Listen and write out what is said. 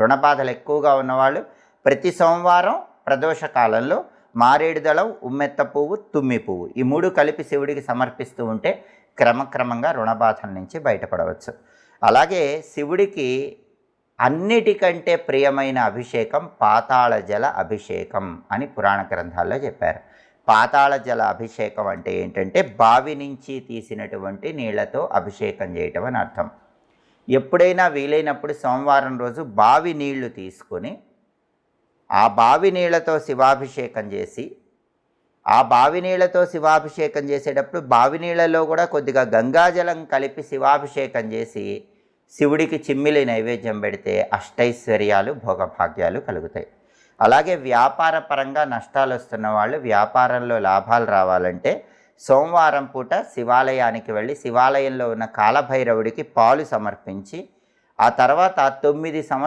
రుణ బాధలు ఎక్కువగా ఉన్నవాళ్ళు ప్రతి సోమవారం ప్రదోష కాలంలో మారేడు దళం ఉమ్మెత్త పువ్వు తుమ్మి పువ్వు ఈ మూడు కలిపి శివుడికి సమర్పిస్తూ ఉంటే క్రమక్రమంగా రుణబాధల నుంచి బయటపడవచ్చు. అలాగే శివుడికి అన్నిటికంటే ప్రియమైన అభిషేకం పాతాళ జల అభిషేకం అని పురాణ గ్రంథాల్లో చెప్పారు. పాతాళ జల అభిషేకం అంటే ఏంటంటే బావి నుంచి తీసినటువంటి నీళ్ళతో అభిషేకం చేయటం అని అర్థం. ఎప్పుడైనా వీలైనప్పుడు సోమవారం రోజు బావి నీళ్ళు తీసుకొని ఆ బావి నీళ్ళతో శివాభిషేకం చేసి ఆ బావి నీళ్ళతో శివాభిషేకం చేసేటప్పుడు బావి నీళ్ళలో కూడా కొద్దిగా గంగాజలం కలిపి శివాభిషేకం చేసి శివుడికి చిమ్మిలి నైవేద్యం పెడితే అష్టైశ్వర్యాలు భోగభాగ్యాలు కలుగుతాయి. అలాగే వ్యాపార పరంగా నష్టాలు వస్తున్న వాళ్ళు వ్యాపారంలో లాభాలు రావాలంటే సోమవారం పూట శివాలయానికి వెళ్ళి శివాలయంలో ఉన్న కాలభైరవుడికి పాలు సమర్పించి ఆ తర్వాత తొమ్మిది సంవత్సరాలు